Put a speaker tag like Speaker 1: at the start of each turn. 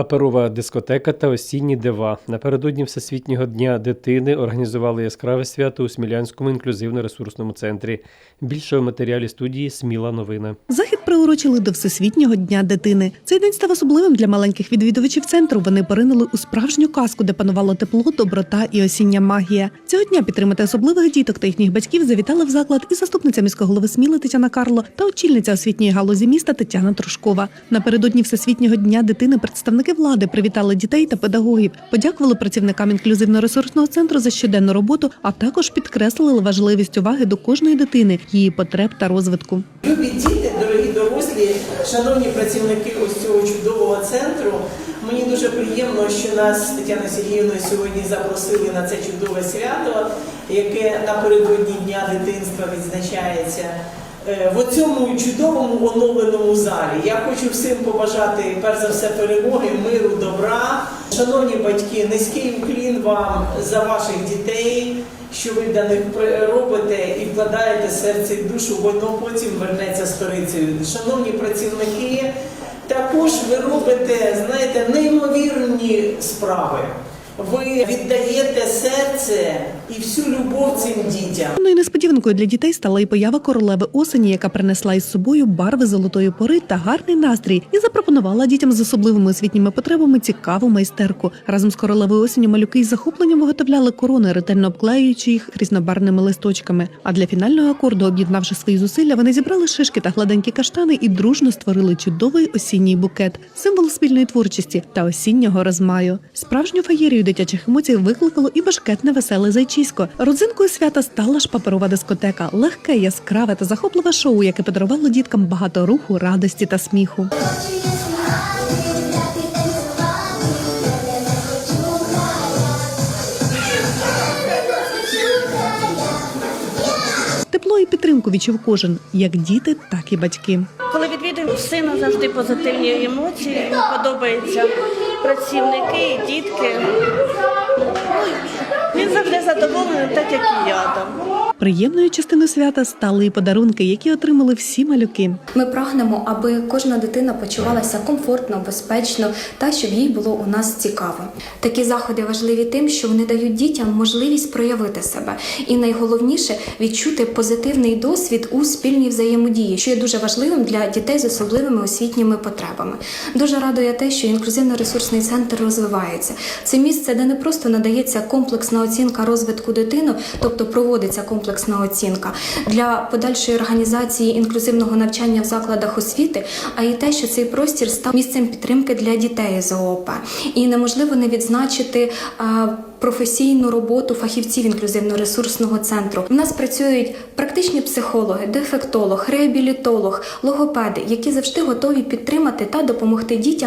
Speaker 1: Паперова дискотека та осінні дива. Напередодні Всесвітнього дня дитини організували яскраве свято у Смілянському інклюзивно-ресурсному центрі. Більше у матеріалі студії Сміла новина.
Speaker 2: Захід приурочили до Всесвітнього дня дитини. Цей день став особливим для маленьких відвідувачів центру. Вони поринули у справжню казку, де панувало тепло, доброта і осіння магія. Цього дня підтримати особливих діток та їхніх батьків завітали в заклад і заступниця міського голови Сміли Тетяна Карло та очільниця освітньої галузі міста Тетяна Трошкова. Напередодні Всесвітнього дня дитини представники влади привітали дітей та педагогів, подякували працівникам інклюзивно-ресурсного центру за щоденну роботу, а також підкреслили важливість уваги до кожної дитини, її потреб та розвитку.
Speaker 3: Любі діти, дорогі дорослі, шановні працівники ось цього чудового центру. Мені дуже приємно, що нас Тетяна Сергіївна сьогодні запросили на це чудове свято, яке напередодні Дня дитинства відзначається. Е, В цьому чудовому оновленому залі я хочу всім побажати перш за все перемоги, миру, добра. Шановні батьки, низький уклін вам за ваших дітей, що ви для них робите і вкладаєте серце і душу, воно потім вернеться сторицею. Шановні працівники, також ви робите, знаєте, неймовірні справи. Ви віддаєте серце і всю любов цим дітям.
Speaker 2: Ну і несподіванкою для дітей стала і поява королеви осені, яка принесла із собою барви золотої пори та гарний настрій, і запропонувала дітям з особливими освітніми потребами цікаву майстерку. Разом з королевою осені малюки із захопленням виготовляли корони, ретельно обклеюючи їх різнобарвними листочками. А для фінального акорду, об'єднавши свої зусилля, вони зібрали шишки та гладенькі каштани і дружно створили чудовий осінній букет, символ спільної творчості та осіннього розмаю. Справжню феєрію дитячих емоцій викликало і башкетне веселе зайчисько. Родзинкою свята стала ж паперова дискотека, легке, яскраве та захопливе шоу, яке подарувало діткам багато руху, радості та сміху. Тепло і підтримку відчув кожен, як діти, так і батьки.
Speaker 4: Коли відвідуємо сина, завжди позитивні емоції. Йому подобаються працівники, дітки. Ну, Він завжди задоволений, так як і я там.
Speaker 2: Приємною частиною свята стали і подарунки, які отримали всі малюки.
Speaker 5: Ми прагнемо, аби кожна дитина почувалася комфортно, безпечно та щоб їй було у нас цікаво. Такі заходи важливі тим, що вони дають дітям можливість проявити себе, і найголовніше відчути позитивний досвід у спільній взаємодії, що є дуже важливим для дітей з особливими освітніми потребами. Дуже радує те, що інклюзивно-ресурсний центр розвивається. Це місце, де не просто надається комплексна оцінка розвитку дитини, тобто проводиться комплексна оцінка для подальшої організації інклюзивного навчання в закладах освіти, а й те, що цей простір став місцем підтримки для дітей з ООП. І неможливо не відзначити. Професійну роботу фахівців інклюзивно-ресурсного центру. У нас працюють практичні психологи, дефектолог, реабілітолог, логопеди, які завжди готові підтримати та допомогти дітям